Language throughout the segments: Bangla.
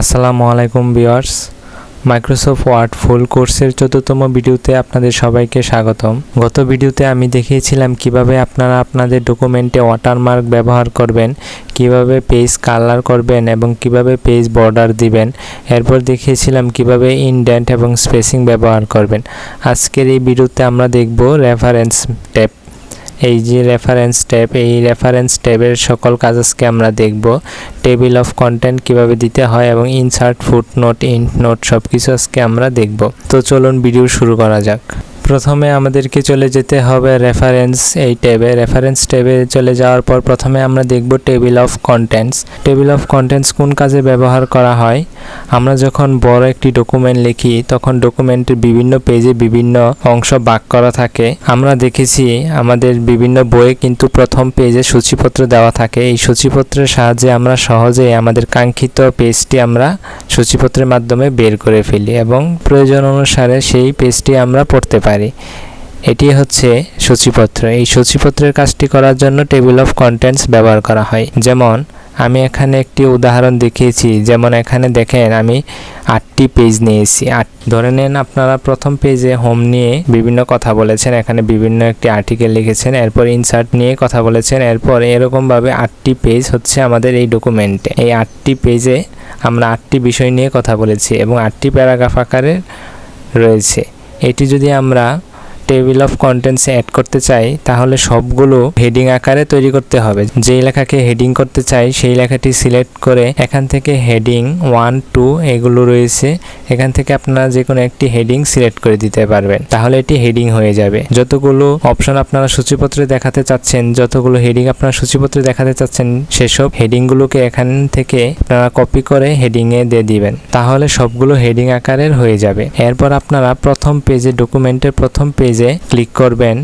আসসালামু আলাইকুম ভিউয়ার্স। মাইক্রোসফট ওয়ার্ড ফুল কোর্সের চতুর্থম ভিডিওতে আপনাদের সবাইকে স্বাগতম। গত ভিডিওতে আমি দেখিয়েছিলাম কীভাবে আপনারা আপনাদের ডকুমেন্টে ওয়াটারমার্ক ব্যবহার করবেন, কীভাবে পেজ কালার করবেন এবং কীভাবে পেজ বর্ডার দিবেন। এরপর দেখিয়েছিলাম কীভাবে ইনডেন্ট এবং স্পেসিং ব্যবহার করবেন। আজকের এই ভিডিওতে আমরা দেখব রেফারেন্স ট্যাব এই যে রেফারেন্স ট্যাব এই রেফারেন্স ট্যাবের সকল কাজ আজকে আমরা দেখব। টেবিল অফ কন্টেন্ট কীভাবে দিতে হয় এবং insert footnote endnote সব কিছু আজকে আমরা দেখব। তো চলুন ভিডিও শুরু করা যাক। প্রথমে আমাদেরকে চলে যেতে হবে রেফারেন্স এই ট্যাবে। রেফারেন্স ট্যাবে চলে যাওয়ার পর প্রথমে আমরা দেখব table of contents table of contents কোন কাজে ব্যবহার করা হয়? আমরা যখন বড় একটি ডকুমেন্ট লিখি, তখন ডকুমেন্টের বিভিন্ন পেজে বিভিন্ন অংশ ভাগ করা থাকে। আমরা দেখেছি আমাদের বিভিন্ন বইয়ে কিন্তু প্রথম পেজে সূচিপত্র দেওয়া থাকে। এই সূচিপত্রের সাহায্যে আমরা সহজেই আমাদের কাঙ্ক্ষিত পেজটি আমরা সূচিপত্রের মাধ্যমে বের করে ফেলি এবং প্রয়োজন অনুসারে সেই পেজটি আমরা পড়তে পারি। এটি হচ্ছে সূচিপত্র। এই সূচিপত্রের কাজটি করার জন্য টেবিল অফ কন্টেন্টস ব্যবহার করা হয়। যেমন, আমি এখানে একটি উদাহরণ দেখিয়েছি। যেমন, এখানে দেখেন, আমি আটটি পেজ নিয়েছি। আট, ধরে নেন আপনারা প্রথম পেজে হোম নিয়ে বিভিন্ন কথা বলেছেন। এখানে বিভিন্ন একটি আর্টিকেল লিখেছেন। এরপর ইনসার্ট নিয়ে কথা বলেছেন। এরপর এরকমভাবে আটটি পেজ হচ্ছে আমাদের এই ডকুমেন্টে। এই আটটি পেজে আমরা আটটি বিষয় নিয়ে কথা বলেছি এবং আটটি প্যারাগ্রাফ আকারে রয়েছে। এটি যদি আমরা টেবিল অফ কন্টেন্টসে অ্যাড করতে চাই, তাহলে সবগুলো হেডিং আকারে তৈরি করতে হবে। যেই লেখাকে হেডিং করতে চাই, সেই লেখাটি সিলেক্ট করে এখান থেকে হেডিং ওয়ান টু এগুলো রয়েছে। এখান থেকে আপনারা যে কোনো একটি হেডিং সিলেক্ট করে দিতে পারবেন। তাহলে এটি হেডিং হয়ে যাবে। যতগুলো অপশন আপনারা সূচিপত্রে দেখাতে চাচ্ছেন, যতগুলো হেডিং আপনারা সূচিপত্রে দেখাতে চাচ্ছেন, সেসব হেডিংগুলোকে এখান থেকে আপনারা কপি করে হেডিংয়ে দিয়ে দিবেন। তাহলে সবগুলো হেডিং আকারের হয়ে যাবে। এরপর আপনারা প্রথম পেজে ডকুমেন্টের প্রথম পেজে ক্লিক করবেন।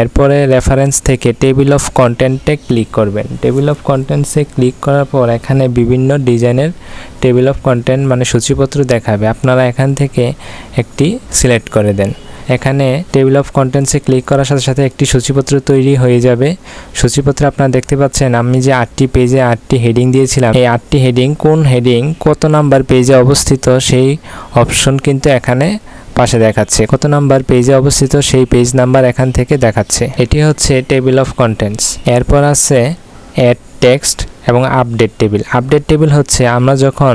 এরপরে রেফারেন্স থেকে টেবিল অফ কন্টেন্টে ক্লিক করবেন। টেবিল অফ কন্টেন্টসে ক্লিক করার পর এখানে বিভিন্ন ডিজাইনের টেবিল অফ কন্টেন্ট মানে সূচিপত্র দেখাবে। আপনারা এখান থেকে একটি সিলেক্ট করে দেন। এখানে টেবিল অফ কন্টেন্টসে ক্লিক করার সাথে সাথে একটি সূচিপত্র তৈরি হয়ে যাবে। সূচিপত্রে আপনারা দেখতে পাচ্ছেন, আমি যে আটটি পেজে আটটি হেডিং দিয়েছিলাম, এই আটটি হেডিং কোন হেডিং কত নাম্বার পেজে অবস্থিত, সেই অপশন কিন্তু এখানে পাশে দেখাচ্ছে। কত নাম্বার পেজে অবস্থিত সেই পেজ নাম্বার এখান থেকে দেখাচ্ছে। এটি হচ্ছে টেবিল অফ কন্টেন্টস এরপর আছে অ্যাড টেক্সট এবং আপডেট টেবিল আপডেট টেবিল হচ্ছে আমরা যখন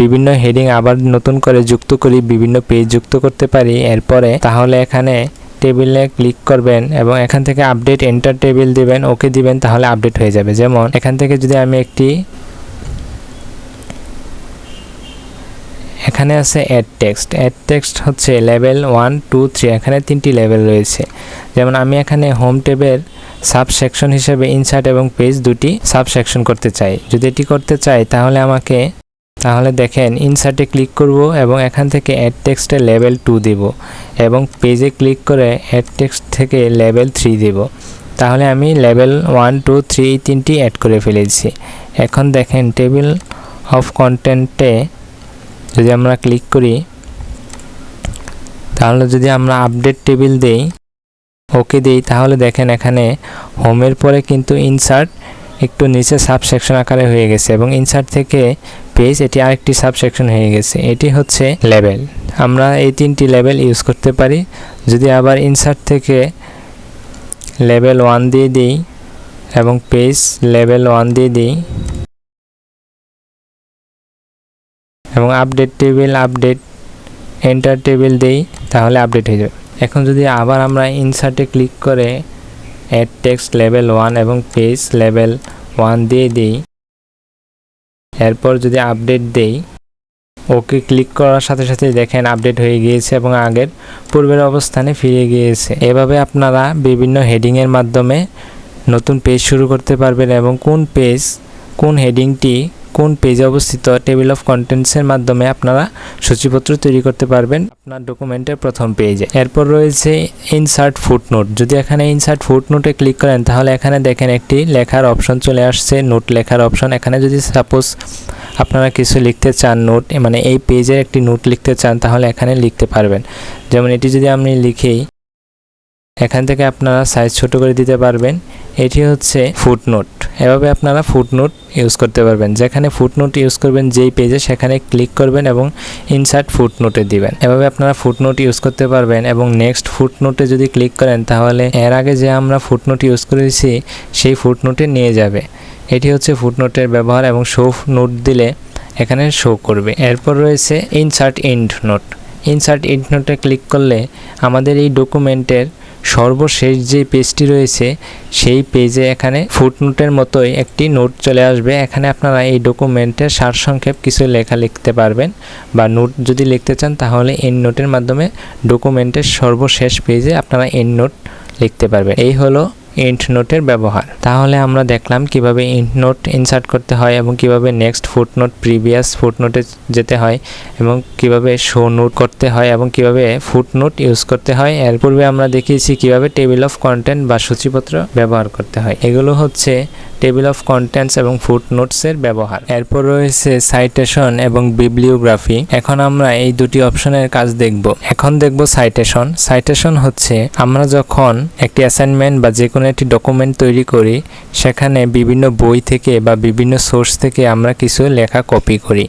বিভিন্ন হেডিং আবার নতুন করে যুক্ত করি, বিভিন্ন পেজ যুক্ত করতে পারি, এরপরে তাহলে এখানে টেবিলে ক্লিক করবেন এবং এখান থেকে আপডেট এন্টার টেবিল দিবেন, ওকে দিবেন, তাহলে আপডেট হয়ে যাবে। যেমন এখান থেকে যদি আমি একটি এখানে আছে অ্যাড টেক্সট অ্যাড টেক্সট হচ্ছে লেভেল ওয়ান টু থ্রি এখানে তিনটি লেভেল রয়েছে। যেমন আমি এখানে হোম টেবের সাব সেকশন হিসেবে ইনসার্ট এবং পেজ দুটি সাব সেকশন করতে চাই। যদি এটি করতে চাই, তাহলে আমাকে, তাহলে দেখেন ইনসার্টে ক্লিক করব এবং এখান থেকে অ্যাড টেক্সটে লেভেল টু দিব এবং পেজে ক্লিক করে অ্যাড টেক্সট থেকে লেভেল থ্রি দিব। তাহলে আমি লেভেল ওয়ান টু থ্রি তিনটি অ্যাড করে ফেলেছি। এখন দেখেন টেবিল অফ কন্টেন্টে যদি আমরা ক্লিক করি, তাহলে যদি আমরা আপডেট টেবিল দেই ওকে দিই, তাহলে দেখেন এখানে হোমের পরে কিন্তু ইনসার্ট একটু নিচে সাব সেকশন আকারে হয়ে গেছে এবং ইনসার্ট থেকে পেজ এটি আরেকটি সাব সেকশন হয়ে গেছে। এটি হচ্ছে লেভেল আমরা এই তিনটি লেভেল ইউজ করতে পারি। যদি আবার ইনসার্ট থেকে লেভেল ওয়ান দিয়ে দিই এবং পেজ লেভেল ওয়ান দিয়ে দিই এবং update table update enter table দেই, তাহলে আপডেট হয়ে যাবে। এখন যদি আবার আমরা ইনসার্টে ক্লিক করে অ্যাড টেক্সট লেভেল ওয়ান এবং পেজ লেভেল ওয়ান দিয়ে দিই, এরপর যদি আপডেট দেই ওকে ক্লিক করার সাথে সাথে দেখেন আপডেট হয়ে গিয়েছে এবং আগের পূর্বের অবস্থানে ফিরে গিয়েছে। এভাবে আপনারা বিভিন্ন হেডিংয়ের মাধ্যমে নতুন পেজ শুরু করতে পারবেন এবং কোন পেজ কোন হেডিংটি কোন পেজে অবস্থিত টেবিল অফ কন্টেন্টসের মাধ্যমে আপনারা সূচিপত্র তৈরি করতে পারবেন? আপনার ডকুমেন্টের প্রথম পেজে এরপর রয়েছে ইনসার্ট ফুটনোট যদি এখানে ইনসার্ট ফুটনোটে ক্লিক করেন, তাহলে এখানে দেখেন একটি লেখার অপশন চলে আসছে নোট লেখার অপশন এখানে যদি সাপোজ আপনারা কিছু লিখতে চান নোট মানে এই পেজের একটি নোট লিখতে চান, তাহলে এখানে লিখতে পারবেন। যেমন এটি যদি আমি লিখি এখান থেকে আপনারা সাইজ ছোট করে দিতে পারবেন। এটি হচ্ছে ফুটনোট এভাবে আপনারা ফুটনোট ইউজ করতে পারবেন। যেখানে ফুটনোট ইউজ করবেন, যেই পেজে সেখানে ক্লিক করবেন এবং ইনসার্ট ফুটনোটে দিবেন। এভাবে আপনারা ফুটনোট ইউজ করতে পারবেন এবং নেক্সট ফুটনোটে যদি ক্লিক করেন, তাহলে এর আগে যে আমরা ফুটনোট ইউজ করেছি, সেই ফুটনোটে নিয়ে যাবে। এটি হচ্ছে ফুটনোটের ব্যবহার এবং শো নোট দিলে এখানে শো করবে। এরপর রয়েছে ইনসার্ট ইন্ড নোট ইনসার্ট ইন্ড নোটে ক্লিক করলে আমাদের এই ডকুমেন্টের সর্বশেষ যে পেজটি রয়েছে, সেই পেজে এখানে ফুটনোটের মতোই একটি নোট চলে আসবে। এখানে আপনারা এই ডকুমেন্টের সারসংক্ষেপ কিছু লেখা লিখতে পারবেন বা নোট যদি লিখতে চান, তাহলে এন নোটের মাধ্যমে ডকুমেন্টের সর্বশেষ পেজে আপনারা এন নোট লিখতে পারবেন। এই হলো ইন্ট নোটের ব্যবহার। তাহলে আমরা দেখলাম কীভাবে ইন্ট নোট ইনসার্ট করতে হয় এবং কীভাবে নেক্সট ফুটনোট প্রিভিয়াস ফুটনোটে যেতে হয় এবং কীভাবে শো নোট করতে হয় এবং কীভাবে ফুটনোট ইউজ করতে হয়। এর পূর্বে আমরা দেখিয়েছি কীভাবে টেবিল অফ কন্টেন্ট বা সূচিপত্র ব্যবহার করতে হয়। এগুলো হচ্ছে টেবিল অফ কন্টেন্টস এবং ফুটনোটসের ব্যবহার। এরপর রয়েছে সাইটেশন এবং বিবলিওগ্রাফি এখন আমরা এই দুটি অপশনের কাজ দেখব। এখন দেখব সাইটেশন সাইটেশন হচ্ছে, আমরা যখন একটি অ্যাসাইনমেন্ট বা যে কোনো একটি ডকুমেন্ট তৈরি করি, সেখানে বিভিন্ন বই থেকে বা বিভিন্ন সোর্স থেকে আমরা কিছু লেখা কপি করি।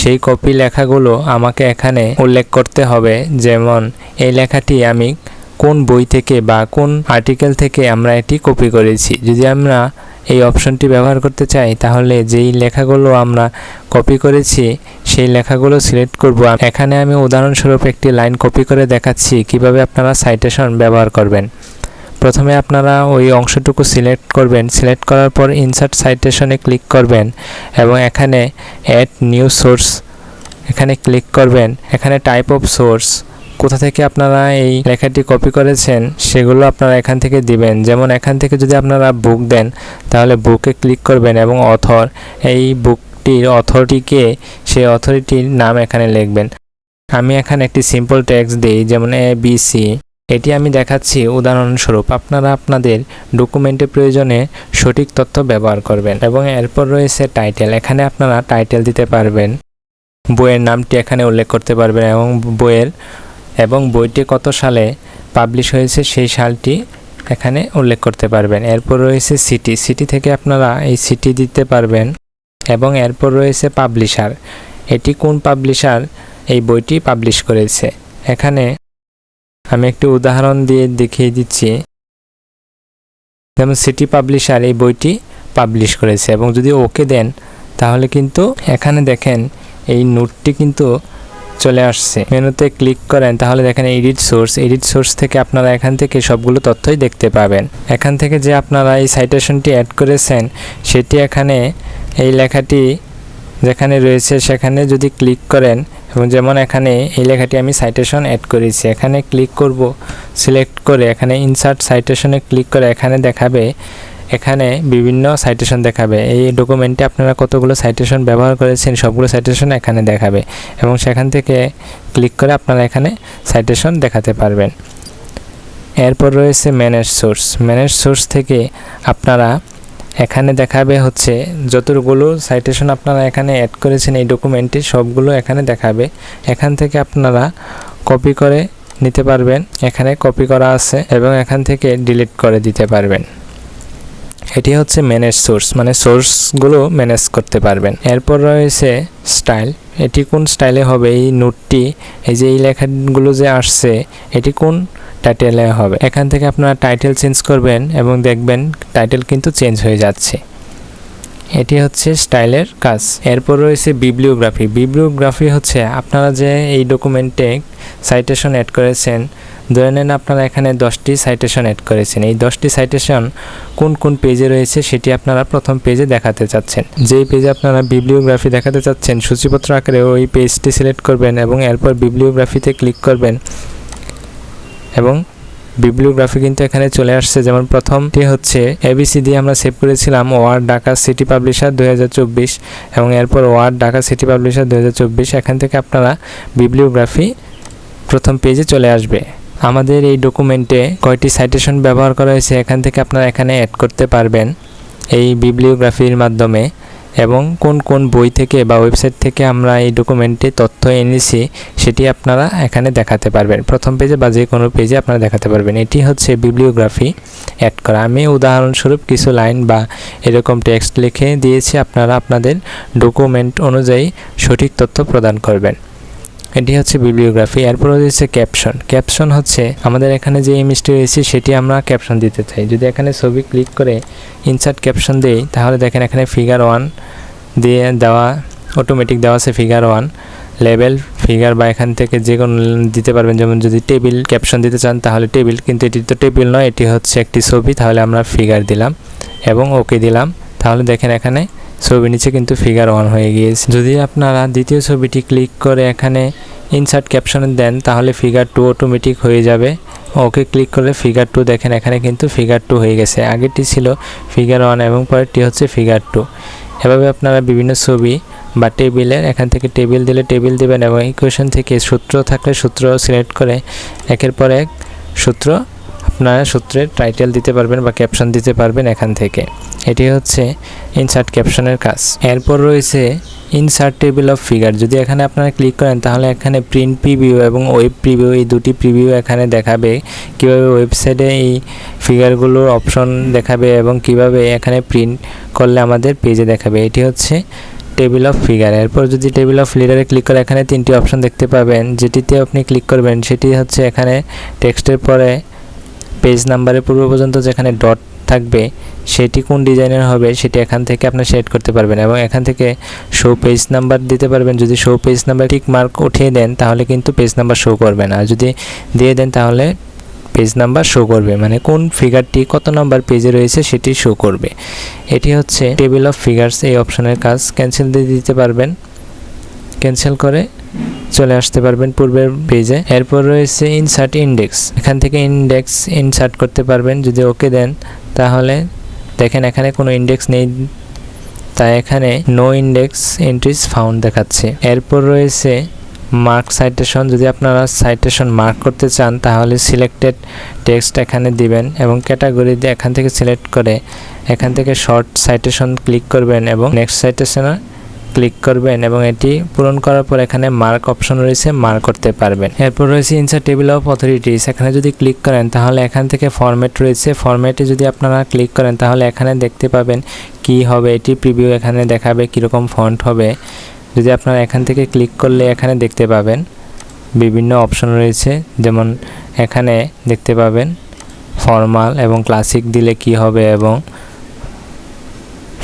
সেই কপি লেখাগুলো আমাকে এখানে উল্লেখ করতে হবে, যেমন, এই লেখাটি আমি কোন বই থেকে বা কোন আর্টিকেল থেকে আমরা এটি কপি করেছি। যদি আমরা এই অপশনটি ব্যবহার করতে চাই, তাহলে যেই লেখাগুলো আমরা কপি করেছি, সেই লেখাগুলো সিলেক্ট করব। এখানে আমি উদাহরণস্বরূপ একটি লাইন কপি করে দেখাচ্ছি, কীভাবে আপনারা সাইটেশন ব্যবহার করবেন। প্রথমে আপনারা ওই অংশটুকু সিলেক্ট করবেন। সিলেক্ট করার পর ইনসার্ট সাইটেশনে ক্লিক করবেন এবং এখানে অ্যাড নিউ সোর্স এখানে ক্লিক করবেন। এখানে টাইপ অফ সোর্স কোথা থেকে আপনারা এই লেখাটি কপি করেছেন সেগুলো আপনারা এখান থেকে দিবেন। যেমন এখান থেকে যদি আপনারা বুক দেন, তাহলে বুকে ক্লিক করবেন এবং অথর এই বুকটির অথরটিকে সেই অথরিটির নাম এখানে লিখবেন। আমি এখানে একটি সিম্পল ট্যাক্স দিই, যেমন এ বি সি এটি আমি দেখাচ্ছি উদাহরণস্বরূপ, আপনারা আপনাদের ডকুমেন্টের প্রয়োজনে সঠিক তথ্য ব্যবহার করবেন এবং এরপর রয়েছে টাইটেল এখানে আপনারা টাইটেল দিতে পারবেন। বইয়ের নামটি এখানে উল্লেখ করতে পারবেন এবং বইয়ের এবং বইটি কত সালে পাবলিশ হয়েছে সেই সালটি এখানে উল্লেখ করতে পারবেন। এরপর রয়েছে সিটি সিটি থেকে আপনারা এই সিটি দিতে পারবেন এবং এরপর রয়েছে পাবলিশার এটি কোন পাবলিশার এই বইটি পাবলিশ করেছে। এখানে আমি একটি উদাহরণ দিয়ে দেখিয়ে দিচ্ছি। যেমন সিটি পাবলিশার এই বইটি পাবলিশ করেছে এবং যদি ওকে দেন, তাহলে কিন্তু এখানে দেখেন এই নোটটি কিন্তু চলে আসছে। মেনুতে ক্লিক করেন, তাহলে দেখেন এডিট সোর্স এডিট সোর্স থেকে আপনারা এখান থেকে সবগুলো তথ্যই দেখতে পাবেন। এখান থেকে যে আপনারা এই সাইটেশনটি অ্যাড করেছেন, সেটি এখানে এই লেখাটি যেখানে রয়েছে, সেখানে যদি ক্লিক করেন, এবং যেমন এখানে এই লেখাটি আমি সাইটেশন অ্যাড করেছি, এখানে ক্লিক করব সিলেক্ট করে এখানে ইনসার্ট সাইটেশনে ক্লিক করে এখানে দেখাবে এখানে বিভিন্ন সাইটেশন দেখাবে। এই ডকুমেন্টে আপনারা কতগুলো সাইটেশন ব্যবহার করেছেন, সবগুলো সাইটেশন এখানে দেখাবে এবং সেখান থেকে ক্লিক করে আপনারা এখানে সাইটেশন দেখাতে পারবেন। এরপর রয়েছে ম্যানেজ সোর্স ম্যানেজ সোর্স থেকে আপনারা এখানে দেখাবে হচ্ছে যতগুলো সাইটেশন আপনারা এখানে অ্যাড করেছেন এই ডকুমেন্টে সবগুলো এখানে দেখাবে। এখান থেকে আপনারা কপি করে নিতে পারবেন। এখানে কপি করা আছে এবং এখান থেকে ডিলিট করে দিতে পারবেন। এটি হচ্ছে ম্যানেজ সোর্স মানে সোর্সগুলো ম্যানেজ করতে পারবেন। এরপর রয়েছে স্টাইল এটি কোন স্টাইলে হবে? এই নোটটি এই যে এই লেখাগুলো যে আসছে, এটি কোন টাইটেলে হবে? এখান থেকে আপনারা টাইটেল চেঞ্জ করবেন এবং দেখবেন টাইটেল কিন্তু চেঞ্জ হয়ে যাচ্ছে। এটি হচ্ছে স্টাইলের কাজ। এরপর রয়েছে বিবলিওগ্রাফি বিবলিওগ্রাফি হচ্ছে আপনারা যে এই ডকুমেন্টে সাইটেশন অ্যাড করেছেন ধরে নেন আপনারা এখানে দশটি সাইটেশন অ্যাড করেছেন। এই দশটি সাইটেশন কোন কোন পেজে রয়েছে সেটি আপনারা প্রথম পেজে দেখাতে চাচ্ছেন। যেই পেজে আপনারা বিবলিওগ্রাফি দেখাতে চাচ্ছেন, সূচিপত্র আকারে ওই পেজটি সিলেক্ট করবেন এবং এরপর বিবলিওগ্রাফিতে ক্লিক করবেন এবং বিবলিওগ্রাফি কিন্তু এখানে চলে আসছে। যেমন প্রথমটি হচ্ছে এবিসি দিয়ে আমরা সেভ করেছিলাম ওয়ার্ড ঢাকা সিটি পাবলিশার দু হাজার চব্বিশ এবং এরপর ওয়ার্ড ঢাকা সিটি পাবলিশার দু হাজার চব্বিশ। এখান থেকে আপনারা বিবলিওগ্রাফি প্রথম পেজে চলে আসবে। আমাদের এই ডকুমেন্টে কয়টি সাইটেশন ব্যবহার করা হয়েছে এখান থেকে আপনারা এখানে অ্যাড করতে পারবেন এই বিবলিওগ্রাফির মাধ্যমে এবং কোন কোন বই থেকে বা ওয়েবসাইট থেকে আমরা এই ডকুমেন্টে তথ্য এনেছি সেটি আপনারা এখানে দেখাতে পারবেন। প্রথম পেজে বা যে কোনো পেজে আপনারা দেখাতে পারবেন। এটি হচ্ছে বিবলিওগ্রাফি অ্যাড করা। আমি উদাহরণস্বরূপ কিছু লাইন বা এরকম টেক্সট লিখে দিয়েছি, আপনারা আপনাদের ডকুমেন্ট অনুযায়ী সঠিক তথ্য প্রদান করবেন। এটি হচ্ছে বিবলিওগ্রাফি এরপর রয়েছে ক্যাপশন ক্যাপশন হচ্ছে আমাদের এখানে যে ইমেজটি রয়েছে, সেটি আমরা ক্যাপশন দিতে চাই। যদি এখানে ছবি ক্লিক করে ইনসার্ট ক্যাপশন দেই, তাহলে দেখেন এখানে ফিগার ওয়ান দিয়ে দেওয়া অটোমেটিক দেওয়া আছে ফিগার ওয়ান লেভেল ফিগার বা এখান থেকে যে কোনো দিতে পারবেন। যেমন যদি টেবিল ক্যাপশন দিতে চান, তাহলে টেবিল কিন্তু এটি তো টেবিল নয়, এটি হচ্ছে একটি ছবি। তাহলে আমরা ফিগার দিলাম এবং ওকে দিলাম। তাহলে দেখেন এখানে ছবি নিচে কিন্তু ফিগার ওয়ান হয়ে গিয়েছে। যদি আপনারা দ্বিতীয় ছবিটি ক্লিক করে এখানে ইনসার্ট ক্যাপশনে দেন, তাহলে ফিগার টু অটোমেটিক হয়ে যাবে। ওকে ক্লিক করলে ফিগার টু দেখেন, এখানে কিন্তু ফিগার টু হয়ে গেছে। আগেরটি ছিল ফিগার ওয়ান এবং পরেরটি হচ্ছে ফিগার টু এভাবে আপনারা বিভিন্ন ছবি বা টেবিলের এখান থেকে টেবিল দিলে টেবিল দেবেন এবং ইকুয়েশন থেকে সূত্র থাকলে সূত্র সিলেক্ট করে একের পর এক সূত্র আপনারা সূত্রের টাইটেল দিতে পারবেন বা ক্যাপশন দিতে পারবেন এখান থেকে। এটি হচ্ছে ইনসার্ট ক্যাপশনের কাজ। এরপর রয়েছে ইনসার্ট টেবিল অফ ফিগার যদি এখানে আপনারা ক্লিক করেন, তাহলে এখানে প্রিন্ট প্রিভিউ এবং ওয়েব প্রিভিউ এই দুটি প্রিভিউ এখানে দেখাবে কীভাবে ওয়েবসাইটে এই ফিগারগুলোর অপশন দেখাবে এবং কীভাবে এখানে প্রিন্ট করলে আমাদের পেজে দেখাবে। এটি হচ্ছে টেবিল অফ ফিগার এরপর যদি টেবিল অফ লিডারে ক্লিক করে এখানে তিনটি অপশন দেখতে পাবেন, যেটিতে আপনি ক্লিক করবেন, সেটি হচ্ছে এখানে টেক্সটের পরে পেজ নাম্বারের পূর্ব পর্যন্ত যেখানে ডট থাকবে, সেটি কোন ডিজাইনের হবে সেটি এখান থেকে আপনি সেট করতে পারবেন এবং এখান থেকে শো পেজ নাম্বার দিতে পারবেন। যদি শো পেজ নাম্বার ঠিক মার্ক উঠিয়ে দেন, তাহলে কিন্তু পেজ নাম্বার শো করবে না। যদি দিয়ে দেন, তাহলে পেজ নাম্বার শো করবে। মানে কোন ফিগারটি কত নাম্বার পেজে রয়েছে সেটি শো করবে। এটি হচ্ছে টেবিল অফ ফিগার্স এই অপশনের কাজ ক্যান্সেল দিয়ে দিতে পারবেন। ক্যান্সেল করে চলে আসতে পারবেন পূর্বের পেজে এরপর রয়েছে ইনসার্ট ইন্ডেক্স এখান থেকে ইন্ডেক্স ইনসার্ট করতে পারবেন। যদি ওকে দেন, তাহলে দেখেন এখানে কোনো ইন্ডেক্স নেই। তাই এখানে নো ইন্ডেক্স এন্ট্রিজ ফাউন্ড দেখাচ্ছে। এরপর রয়েছে মার্ক সাইটেশন যদি আপনারা সাইটেশন মার্ক করতে চান, তাহলে সিলেক্টেড টেক্সট এখানে দিবেন এবং ক্যাটাগরি দিয়ে এখান থেকে সিলেক্ট করে এখান থেকে শর্ট সাইটেশন ক্লিক করবেন এবং নেক্সট সাইটেশনে ক্লিক করবেন এবং এটি পূরণ করার পর এখানে মার্ক অপশন রয়েছে মার্ক করতে পারবেন। এরপর রয়েছে ইনসার টেবিল অফ অথরিটিস এখানে যদি ক্লিক করেন, তাহলে এখান থেকে ফরম্যাট রয়েছে। ফরম্যাটে যদি আপনারা ক্লিক করেন, তাহলে এখানে দেখতে পাবেন কি হবে। এটি প্রিভিউ এখানে দেখাবে কীরকম ফন্ট হবে। যদি আপনারা এখান থেকে ক্লিক করলে এখানে দেখতে পাবেন বিভিন্ন অপশন রয়েছে। যেমন এখানে দেখতে পাবেন ফর্মাল এবং ক্লাসিক দিলে কি হবে এবং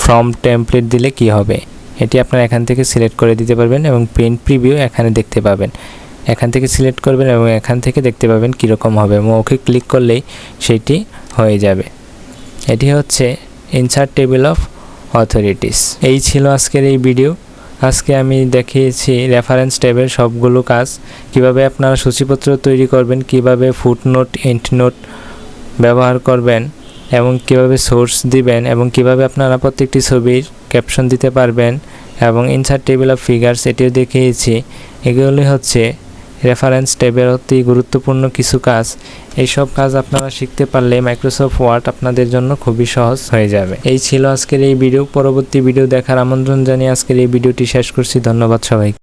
ফ্রম টেমপ্লেট দিলে কি হবে। এটি আপনারা এখান থেকে সিলেক্ট করে দিতে পারবেন এবং প্রিন্ট প্রিভিউ এখানে দেখতে পাবেন। এখান থেকে সিলেক্ট করবেন এবং এখান থেকে দেখতে পাবেন কীরকম হবে। এবং ওকে ক্লিক করলেই সেটি হয়ে যাবে। এটি হচ্ছে ইনসার্ট টেবিল অফ অথরিটিস। এই ছিল আজকের এই ভিডিও। আজকে আমি দেখিয়েছি রেফারেন্স ট্যাবের সবগুলো কাজ। কীভাবে আপনারা সূচিপত্র তৈরি করবেন, কীভাবে ফুটনোট নোট ব্যবহার করবেন এবং কীভাবে সোর্স দিবেন এবং কীভাবে আপনারা প্রত্যেকটি ছবির ক্যাপশন দিতে পারবেন। এবং ইনসার্ট টেবিল অফ ফিগার্স এটিও দেখিয়েছি। এগুলি হচ্ছে রেফারেন্স ট্যাবের অতি গুরুত্বপূর্ণ কিছু কাজ। এইসব কাজ আপনারা শিখতে পারলে মাইক্রোসফট ওয়ার্ড আপনাদের জন্য খুবই সহজ হয়ে যাবে। এই ছিল আজকের এই ভিডিও পরবর্তী ভিডিও দেখার আমন্ত্রণ জানিয়ে আজকের এই ভিডিওটি শেষ করছি। ধন্যবাদ সবাই